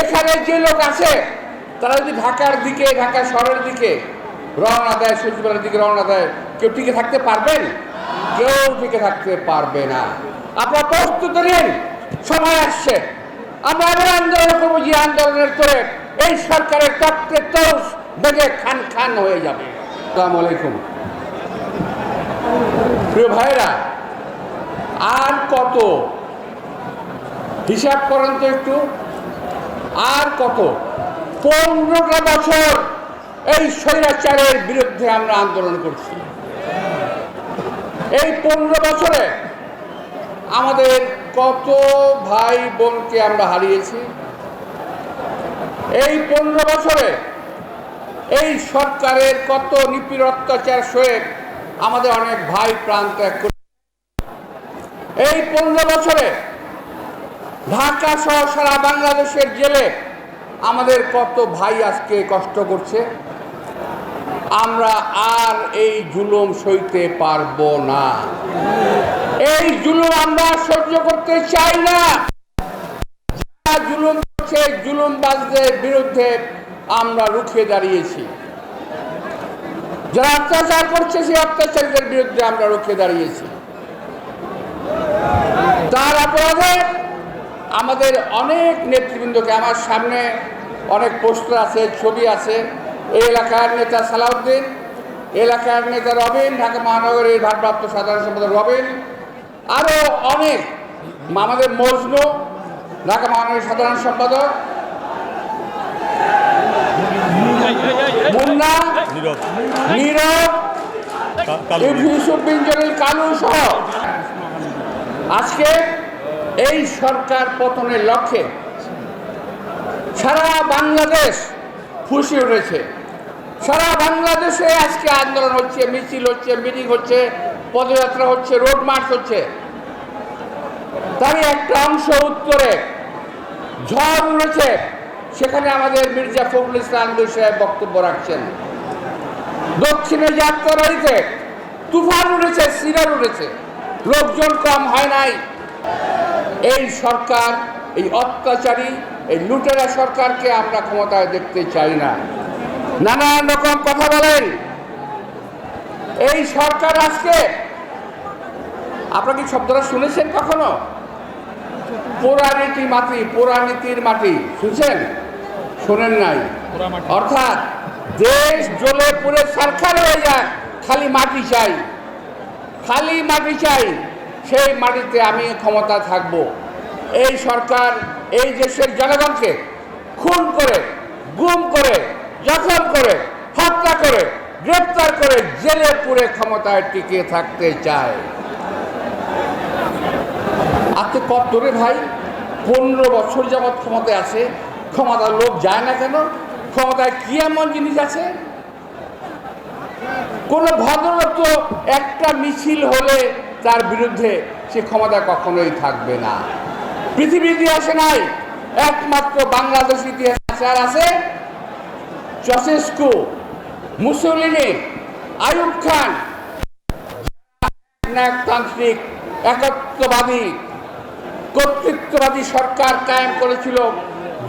এখানে যে লোক আছে, তারা যদি ঢাকার দিকে, ঢাকা শহরের দিকে রওনা দেয়, সচিবালয়ের দিকে রওনা দেয়, কেউ টিকে থাকতে পারবেন? কেউ টিকে থাকতে পারবে না। আপনারা প্রস্তুত নিন, সময় আসছে। আমরা এমন আন্দোলন করব, যে আন্দোলনের তোরে এই সরকারের তত্ত্বে তোষ বেগে খান খান হয়ে যাবে। আসসালামু আলাইকুম। প্রিয় ভাইরা আর কত? হিসাব করেন তো একটু। আর কত? পনেরোটা বছর এই স্বৈরাচারের বিরুদ্ধে আমরা আন্দোলন করছি। এই পনেরো বছরে আমাদের কত ভাই বোনকে আমরা হারিয়েছি। এই পনেরো বছরে এই সরকারের কত নিপীড় অত্যাচার সয়ে আমাদের অনেক ভাই প্রাণ ত্যাগ করে এই পনেরো বছরে ঢাকা সহ সারা বাংলাদেশের জেলে আমাদের কত ভাই আজকে কষ্ট করছে? আমরা আর এই জুলুম সইতে পারব না। এই জুলুম আমরা সহ্য করতে চাই না। যারা জুলুম করছে, জুলুমবাজদের বিরুদ্ধে আমরা রুখে দাঁড়িয়েছি। যারা অত্যাচার করছে, সেই অত্যাচারীদের বিরুদ্ধে আমরা রুখে দাঁড়িয়েছি। তার অপরাধে আমাদের অনেক নেতৃবৃন্দকে আমার সামনে অনেক পোস্টার আছে ছবি আছে। এই এলাকার নেতা সালাউদ্দিন এলাকার নেতা রবিন ঢাকা মহানগরের ভারপ্রাপ্ত সাধারণ সম্পাদক রবিন আরও অনেক। আমাদের মজনু ঢাকা মহানগরের সাধারণ সম্পাদক। মুন্না নীরব। ইউসুফ বিন জলিল কালু সহ। আজকে এই সরকার পতনের লক্ষ্যে সারা বাংলাদেশ খুশি উঠেছে সারা বাংলাদেশে আজকে আন্দোলন হচ্ছে, মিছিল হচ্ছে, মিটিং হচ্ছে, পদযাত্রা হচ্ছে, রোড মার্চ হচ্ছে। তারই একটা অংশ উত্তরে ঝড় উঠেছে সেখানে আমাদের মির্জা ফখরুল ইসলাম সাহেব বক্তব্য রাখছেন। দক্ষিণে যাত্রাবাড়িতে তুফান উঠেছে সিরার উঠেছে লোকজন কম হয় নাই। এই সরকার এই অত্যাচারী এই লুটেরা সরকারকে আমরা ক্ষমতায় দেখতে চাই না। নানান রকম কথা বলেন। এই সরকার আজকে আপনারা কি শব্দটা শুনেছেন কখনো? পোড়ানীতি মাটি পোড়ানীতির মাটি শুনছেন? শোনেন নাই। অর্থাৎ দেশ জ্বলে পুরে সরকার হয়ে যায় খালি মাটি চাই। খালি মাটি চাই। সেই মাটিতে আমি ক্ষমতা থাকব। এই সরকার, এই দেশের জনগণকে খুন করে, গুম করে, জখম করে, হত্যা করে, গ্রেপ্তার করে জেলে পুরে ক্ষমতায় টিকে থাকতে চায়। আপনি কত রে ভাই? পনেরো বছর যাবৎ ক্ষমতায় আছে, ক্ষমতার লোক যায় না কেন? ক্ষমতায় কি এমন জিনিস আছে? কোনো ভদ্রলোক তো একটা মিছিল হলে তার বিরুদ্ধে সে ক্ষমতা কখনোই থাকবে না। পৃথিবীর ইতিহাসে নাই, একমাত্র বাংলাদেশ ইতিহাসে আর আছে চসেস্কু, মুসলিনি আয়ুব খান একত্ববাদী, কর্তৃত্ববাদী সরকার কায়েম করেছিল,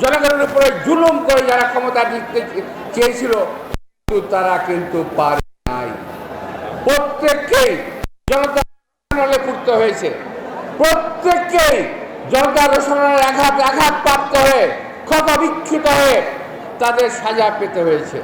জনগণের উপরে জুলুম করে যারা ক্ষমতা জিততে চেয়েছিল, কিন্তু তারা কিন্তু পারে নাই। প্রত্যেককেই জনতা আন্দোলনে পুড়তে হয়েছে। প্রত্যেককেই জনতা রোশনের আঘাত আঘাত প্রাপ্ত হয়ে ক্ষত বিক্ষিত হয়ে তাদের সাজা পেতে হয়েছে।